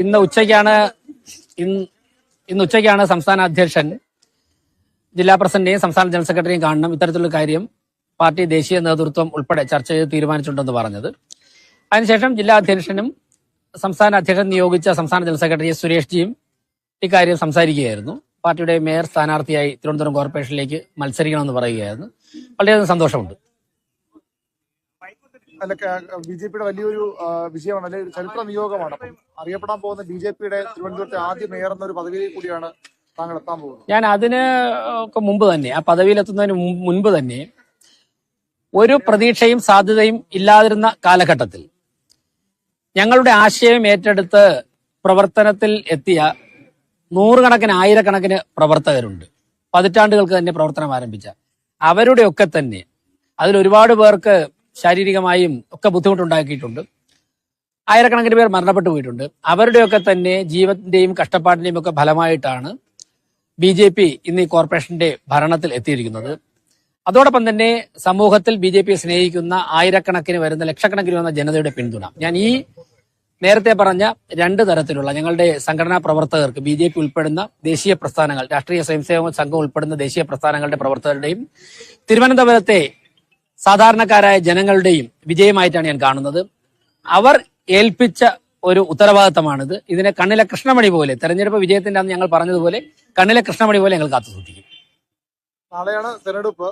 ഇന്ന് ഉച്ചയ്ക്കാണ് ഇന്ന് ഉച്ചയ്ക്കാണ് സംസ്ഥാന അധ്യക്ഷൻ ജില്ലാ പ്രസിഡന്റിനെയും സംസ്ഥാന ജനറൽ സെക്രട്ടറിയും കാണണം. ഇത്തരത്തിലുള്ള കാര്യം പാർട്ടി ദേശീയ നേതൃത്വം ഉൾപ്പെടെ ചർച്ച ചെയ്ത് തീരുമാനിച്ചിട്ടുണ്ടെന്ന് പറഞ്ഞത്. അതിനുശേഷം ജില്ലാ അധ്യക്ഷനും സംസ്ഥാന അധ്യക്ഷൻ നിയോഗിച്ച സംസ്ഥാന ജനറൽ സെക്രട്ടറി സുരേഷ് ജിയും ഇക്കാര്യം സംസാരിക്കുകയായിരുന്നു. പാർട്ടിയുടെ മേയർ സ്ഥാനാർത്ഥിയായി തിരുവനന്തപുരം കോർപ്പറേഷനിലേക്ക് മത്സരിക്കണമെന്ന് പറയുകയായിരുന്നു. വളരെയധികം സന്തോഷമുണ്ട്. അല്ല ബി ജെ പിയുടെ വലിയൊരു വിജയമാണ് അല്ലെങ്കിൽ ചരിത്ര നിയോഗമാണ്. അപ്പം അറിയപ്പെടാൻ പോകുന്ന ബി ജെ പിയുടെ തിരുവനന്തപുരത്തെ ആദ്യ മേയർ എന്നൊരു പദവിയിൽ കൂടിയാണ് താങ്കൾ എത്താൻ പോകുന്നത്. ഞാൻ അതിന് മുമ്പ് തന്നെ ആ പദവിയിൽ എത്തുന്നതിന് മുൻപ് തന്നെ ഒരു പ്രതീക്ഷയും സാധ്യതയും ഇല്ലാതിരുന്ന കാലഘട്ടത്തിൽ ഞങ്ങളുടെ ആശയം ഏറ്റെടുത്ത് പ്രവർത്തനത്തിൽ എത്തിയ നൂറുകണക്കിന് ആയിരക്കണക്കിന് പ്രവർത്തകരുണ്ട്. പതിറ്റാണ്ടുകൾക്ക് തന്നെ പ്രവർത്തനം ആരംഭിച്ച. അവരുടെ ഒക്കെ തന്നെ അതിൽ ഒരുപാട് പേർക്ക് ശാരീരികമായും ഒക്കെ ബുദ്ധിമുട്ടുണ്ടാക്കിയിട്ടുണ്ട്. ആയിരക്കണക്കിന് പേർ മരണപ്പെട്ടു പോയിട്ടുണ്ട്. അവരുടെയൊക്കെ തന്നെ ജീവന്റെയും കഷ്ടപ്പാടിന്റെയും ഒക്കെ ഫലമായിട്ടാണ് ബി ജെ പി ഇന്ന് ഈ കോർപ്പറേഷന്റെ ഭരണത്തിൽ എത്തിയിരിക്കുന്നത്. അതോടൊപ്പം തന്നെ സമൂഹത്തിൽ ബി ജെ പിയെ സ്നേഹിക്കുന്ന ആയിരക്കണക്കിന് വരുന്ന ലക്ഷക്കണക്കിന് വരുന്ന ജനതയുടെ പിന്തുണ. ഞാൻ ഈ നേരത്തെ പറഞ്ഞ രണ്ട് തരത്തിലുള്ള ഞങ്ങളുടെ സംഘടനാ പ്രവർത്തകർക്ക് ബി ജെ പി ഉൾപ്പെടുന്ന ദേശീയ പ്രസ്ഥാനങ്ങൾ രാഷ്ട്രീയ സ്വയംസേവക സംഘം ഉൾപ്പെടുന്ന ദേശീയ പ്രസ്ഥാനങ്ങളുടെ പ്രവർത്തകരുടെയും തിരുവനന്തപുരത്തെ സാധാരണക്കാരായ ജനങ്ങളുടെയും വിജയമായിട്ടാണ് ഞാൻ കാണുന്നത്. അവർ ഏൽപ്പിച്ച ഒരു ഉത്തരവാദിത്തമാണിത്. ഇതിനെ കണ്ണിലെ കൃഷ്ണമണി പോലെ തെരഞ്ഞെടുപ്പ് വിജയത്തിന്റെ അന്ന് ഞങ്ങൾ പറഞ്ഞതുപോലെ കണ്ണിലെ കൃഷ്ണമണി പോലെ ഞങ്ങൾ കാത്തു സൂക്ഷിക്കും നാളെയാണ് തെരഞ്ഞെടുപ്പ്.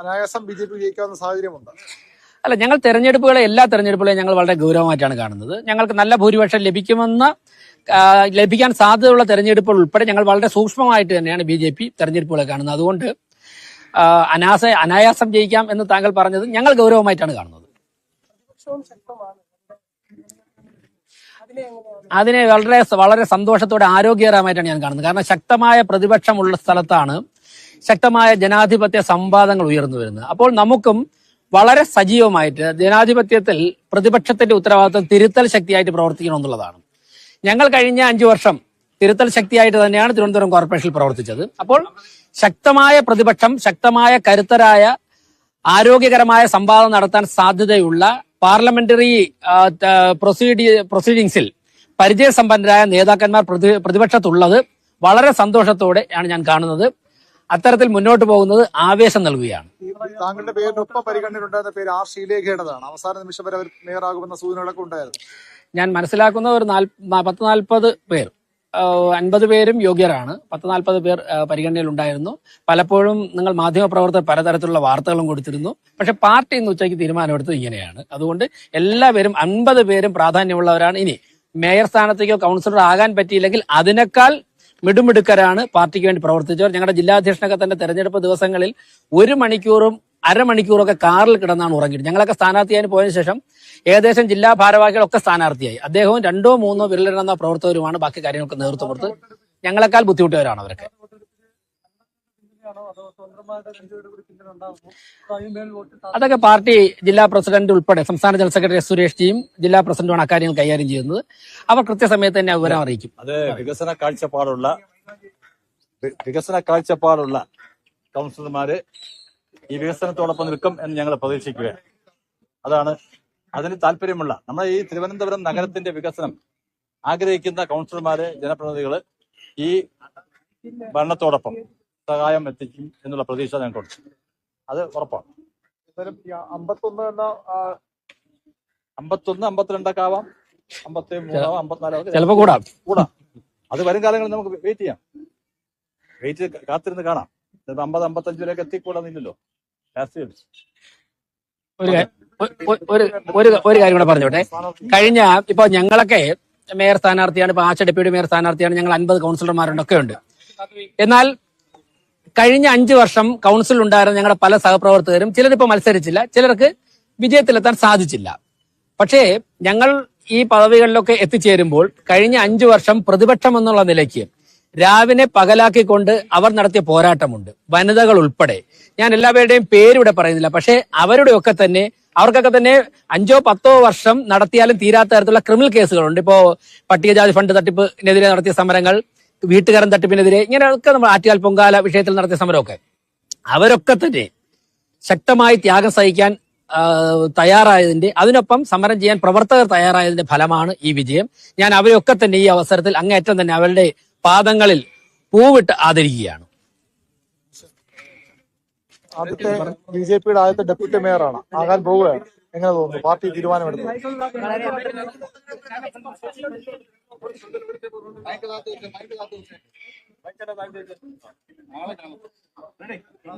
അനായാസം ബി ജെ പി ജയിക്കാവുന്ന സാഹചര്യമുണ്ട്. അല്ല ഞങ്ങൾ തെരഞ്ഞെടുപ്പുകളെ എല്ലാ തെരഞ്ഞെടുപ്പുകളെയും ഞങ്ങൾ വളരെ ഗൗരവമായിട്ടാണ് കാണുന്നത്. ഞങ്ങൾക്ക് നല്ല ഭൂരിപക്ഷം ലഭിക്കുമെന്ന ലഭിക്കാൻ സാധ്യതയുള്ള തെരഞ്ഞെടുപ്പുകൾ ഉൾപ്പെടെ ഞങ്ങൾ വളരെ സൂക്ഷ്മമായിട്ട് തന്നെയാണ് ബി ജെ പി തെരഞ്ഞെടുപ്പുകളെ കാണുന്നത്. അതുകൊണ്ട് അനാസ അനായാസം ജയിക്കാം എന്ന് താങ്കൾ പറഞ്ഞത് ഞങ്ങൾ ഗൗരവമായിട്ടാണ് കാണുന്നത്. അതിനെ വളരെ വളരെ സന്തോഷത്തോടെ ആരോഗ്യകരമായിട്ടാണ് ഞാൻ കാണുന്നത്. കാരണം ശക്തമായ പ്രതിപക്ഷമുള്ള സ്ഥലത്താണ് ശക്തമായ ജനാധിപത്യ സംവാദങ്ങൾ ഉയർന്നു വരുന്നത്. അപ്പോൾ നമുക്കും വളരെ സജീവമായിട്ട് ജനാധിപത്യത്തിൽ പ്രതിപക്ഷത്തിന്റെ ഉത്തരവാദിത്വം തിരുത്തൽ ശക്തിയായിട്ട് പ്രവർത്തിക്കണം എന്നുള്ളതാണ്. ഞങ്ങൾ കഴിഞ്ഞ അഞ്ചു വർഷം തിരുത്തൽ ശക്തിയായിട്ട് തന്നെയാണ് തിരുവനന്തപുരം കോർപ്പറേഷനിൽ പ്രവർത്തിച്ചത്. അപ്പോൾ ശക്തമായ പ്രതിപക്ഷം ശക്തമായ കരുത്തരായ ആരോഗ്യകരമായ സംവാദം നടത്താൻ സാധ്യതയുള്ള പാർലമെന്ററി പ്രൊസീഡിയ പ്രൊസീഡി പ്രൊസീഡിങ്സിൽ പരിചയസമ്പന്നരായ നേതാക്കന്മാർ പ്രതി പ്രതിപക്ഷത്തുള്ളത് വളരെ സന്തോഷത്തോടെ ആണ് ഞാൻ കാണുന്നത്. അത്തരത്തിൽ മുന്നോട്ട് പോകുന്നത് ആവേശം നൽകുകയാണ്. താങ്കളുടെ പേരിനൊപ്പം പരിഗണനയിലുണ്ടായിരുന്ന പേര് ആർ ശ്രീലേഖയുടേതാണ്. അവസാന നിമിഷം വരെ അവർ മേയറാകുമെന്ന സൂചനകളൊക്കെ ഉണ്ടായിരുന്നു. ഞാൻ മനസ്സിലാക്കുന്ന ഒരു പത്ത് നാൽപ്പത് പേർ. അൻപത് പേരും യോഗ്യരാണ്. പത്ത് നാൽപ്പത് പേർ പരിഗണനയിലുണ്ടായിരുന്നു. പലപ്പോഴും നിങ്ങൾ മാധ്യമപ്രവർത്തകർ പലതരത്തിലുള്ള വാർത്തകളും കൊടുത്തിരുന്നു. പക്ഷെ പാർട്ടി ഇന്ന് ഉച്ചയ്ക്ക് തീരുമാനമെടുത്തത് ഇങ്ങനെയാണ്. അതുകൊണ്ട് എല്ലാവരും അൻപത് പേരും പ്രാധാന്യമുള്ളവരാണ്. ഇനി മേയർ സ്ഥാനത്തേക്കോ കൗൺസിലർ ആകാൻ പറ്റിയില്ലെങ്കിൽ അതിനേക്കാൾ മിടുമിടുക്കരാണ് പാർട്ടിക്ക് വേണ്ടി പ്രവർത്തിച്ചവർ. ഞങ്ങളുടെ ജില്ലാധ്യക്ഷനൊക്കെ തന്നെ തെരഞ്ഞെടുപ്പ് ദിവസങ്ങളിൽ ഒരു മണിക്കൂറും അരമണിക്കൂറൊക്കെ കാറിൽ കിടന്നാണ് ഉറങ്ങിയിട്ട്. ഞങ്ങളൊക്കെ സ്ഥാനാർത്ഥിയായി പോയതിനു ശേഷം ഏകദേശം ജില്ലാ ഭാരവാഹികളൊക്കെ സ്ഥാനാർത്ഥിയായി. അദ്ദേഹവും രണ്ടോ മൂന്നോ വിരലിടുന്ന പ്രവർത്തകരുമാണ് ബാക്കി കാര്യങ്ങൾക്ക് നേതൃത്വം കൊടുത്ത്. ഞങ്ങളെക്കാൾ ബുദ്ധിമുട്ടിയവരാണ് അവരൊക്കെ. അതൊക്കെ പാർട്ടി ജില്ലാ പ്രസിഡന്റ് ഉൾപ്പെടെ സംസ്ഥാന ജനറൽ സെക്രട്ടറി സുരേഷ് ജിയും ജില്ലാ പ്രസിഡന്റുമാണ് അക്കാര്യങ്ങൾ കൈകാര്യം ചെയ്യുന്നത്. അവർ കൃത്യസമയത്ത് തന്നെ വിവരം അറിയിക്കും. അത് വികസന കാഴ്ചപ്പാടുള്ള വികസന കാഴ്ചപ്പാടുള്ള കൗൺസിലർമാര് ഈ വികസനത്തോടൊപ്പം നിൽക്കും എന്ന് ഞങ്ങൾ പ്രതീക്ഷിക്കുകയാണ്. അതാണ് അതിന് താല്പര്യമുള്ള നമ്മുടെ ഈ തിരുവനന്തപുരം നഗരത്തിന്റെ വികസനം ആഗ്രഹിക്കുന്ന കൗൺസിലർമാര് ജനപ്രതിനിധികൾ ഈ ഭരണത്തോടൊപ്പം സഹായം എത്തിക്കും എന്നുള്ള പ്രതീക്ഷ ഞങ്ങൾക്കുണ്ട് അത് ഉറപ്പാണ്. അമ്പത്തൊന്ന് എന്ന അമ്പത്തൊന്ന് അമ്പത്തിരണ്ടൊക്കെ ആവാം. അമ്പത്തി മൂന്നാവാം അമ്പത്തിനാലാവാം ചിലപ്പോൾ കൂടാം. കൂടാ. അത് വരും കാലങ്ങളിൽ നമുക്ക് വെയിറ്റ് ചെയ്യാം. വെയിറ്റ് കാത്തിരുന്ന് കാണാം. അമ്പത് അമ്പത്തഞ്ച് വരെയൊക്കെ എത്തിക്കൂടാന്നില്ലല്ലോ. ഒരു ഒ- ഒരു ഒരു ഒരു കാര്യം കൂടെ പറഞ്ഞോട്ടെ. കഴിഞ്ഞ ഇപ്പൊ ഞങ്ങളൊക്കെ മേയർ സ്ഥാനാർത്ഥിയാണ് ഇപ്പൊ ആശ ഡെപ്യൂട്ടി മേയർ സ്ഥാനാർത്ഥിയാണ് ഞങ്ങൾ അൻപത് കൗൺസിലർമാരുണ്ട് ഒക്കെ ഉണ്ട്. എന്നാൽ കഴിഞ്ഞ അഞ്ചു വർഷം കൗൺസിൽ ഉണ്ടായിരുന്ന ഞങ്ങളുടെ പല സഹപ്രവർത്തകരും ചിലരിപ്പോ മത്സരിച്ചില്ല ചിലർക്ക് വിജയത്തിലെത്താൻ സാധിച്ചില്ല. പക്ഷേ ഞങ്ങൾ ഈ പദവികളിലൊക്കെ എത്തിച്ചേരുമ്പോൾ കഴിഞ്ഞ അഞ്ചു വർഷം പ്രതിപക്ഷം എന്നുള്ള നിലയ്ക്ക് രാവിനെ പകലാക്കിക്കൊണ്ട് അവർ നടത്തിയ പോരാട്ടമുണ്ട്. വനിതകൾ ഉൾപ്പെടെ. ഞാൻ എല്ലാവരുടെയും പേരിവിടെ പറയുന്നില്ല. പക്ഷേ അവരുടെയൊക്കെ തന്നെ അവർക്കൊക്കെ തന്നെ അഞ്ചോ പത്തോ വർഷം നടത്തിയാലും തീരാത്ത തരത്തിലുള്ള ക്രിമിനൽ കേസുകളുണ്ട്. ഇപ്പോ പട്ടികജാതി ഫണ്ട് തട്ടിപ്പിനെതിരെ നടത്തിയ സമരങ്ങൾ വീട്ടുകാരൻ തട്ടിപ്പിനെതിരെ ഇങ്ങനെയൊക്കെ നമ്മൾ ആറ്റുകാൽ പൊങ്കാല വിഷയത്തിൽ നടത്തിയ സമരമൊക്കെ. അവരൊക്കെ തന്നെ ശക്തമായി ത്യാഗം സഹിക്കാൻ തയ്യാറായതിന്റെ അതിനൊപ്പം സമരം ചെയ്യാൻ പ്രവർത്തകർ തയ്യാറായതിന്റെ ഫലമാണ് ഈ വിജയം. ഞാൻ അവരെയൊക്കെ തന്നെ ഈ അവസരത്തിൽ അങ്ങേയറ്റം തന്നെ അവരുടെ പാദങ്ങളിൽ പൂവിട്ട് ആദരിക്കുകയാണ്. ആദ്യത്തെ ബി ജെ പിയുടെ ആദ്യത്തെ ഡെപ്യൂട്ടി മേയറാണ്. ആകാൻ പോവുകയാണ്. എങ്ങനെ തോന്നുന്നു? പാർട്ടി തീരുമാനമെടുത്തു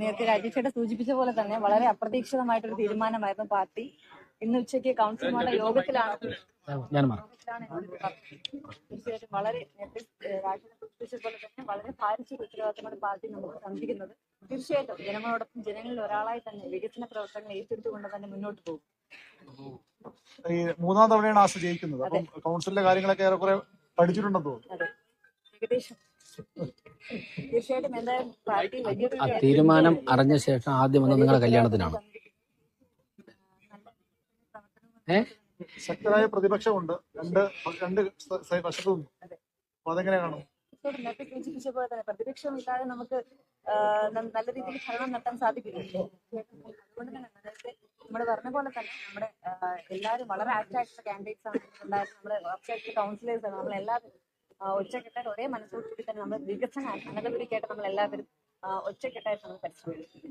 നേരത്തെ രാജേഷേട്ട സൂചിപ്പിച്ച പോലെ തന്നെ വളരെ അപ്രതീക്ഷിതമായിട്ടൊരു തീരുമാനമായിരുന്നു പാർട്ടി. ഇന്ന് ഉച്ചയ്ക്ക് കൗൺസിലർമാരുടെ യോഗത്തിലാണ് ഞാൻ മാറാം. തീർച്ചയായിട്ടും വളരെ ഏഹ് പോലെ തന്നെ വളരെ ഉത്തരവാദിത്തമാണ് പാർട്ടി നമുക്ക് സംഭവിക്കുന്നത് തീർച്ചയായിട്ടും ജനങ്ങളോടൊപ്പം ജനങ്ങളിൽ ഒരാളായി തന്നെ വികസന പ്രവർത്തനങ്ങൾ ഏറ്റെടുത്തുകൊണ്ട് തന്നെ മുന്നോട്ട് പോകും. ഈ മൂന്നാം തവണയാണ് ആശ ജയിക്കുന്നത്. അപ്പം കൗൺസിലിലെ കാര്യങ്ങളൊക്കെ ഏറെക്കുറെ പഠിച്ചിട്ടുണ്ടെന്ന് തോന്നുന്നു. ഏകദേശം. തീർച്ചയായിട്ടും എന്തായാലും പാർട്ടി തീരുമാനം അറിഞ്ഞ ശേഷം ആദ്യം വന്നത് നിങ്ങളുടെ കല്യാണത്തിനാണ്. ഏ? ശക്തരായ പ്രതിപക്ഷമുണ്ട്. രണ്ട് രണ്ട് വശത്തും അപ്പൊ അതെങ്ങനെ കാണും? തീർച്ചയായിട്ടും നേരത്തെ സൂചിപ്പിച്ച പോലെ തന്നെ പ്രതിപക്ഷമില്ലാതെ നമുക്ക് നല്ല രീതിയിൽ ഭരണം നടത്താൻ സാധിക്കില്ല. അതുകൊണ്ട് തന്നെ നേരത്തെ നമ്മൾ പറഞ്ഞ പോലെ തന്നെ നമ്മുടെ എല്ലാവരും വളരെ ആക്റ്റായിട്ടുള്ള കാൻഡിഡേറ്റ്സ് ആണ്. നമ്മുടെ ആക്ട് കൗൺസിലേഴ്സ് ആണ്. നമ്മൾ എല്ലാവരും ഒറ്റക്കെട്ടായിട്ട് ഒരേ മനസ്സോട് കൂടി തന്നെ നമ്മൾ വികസന അനന്തപുരിക്കായിട്ട് നമ്മൾ എല്ലാവരും ഒച്ചക്കെട്ടായിട്ട് ഒറ്റക്കെട്ടായിട്ട് നമ്മൾ പരിശ്രമിക്കും.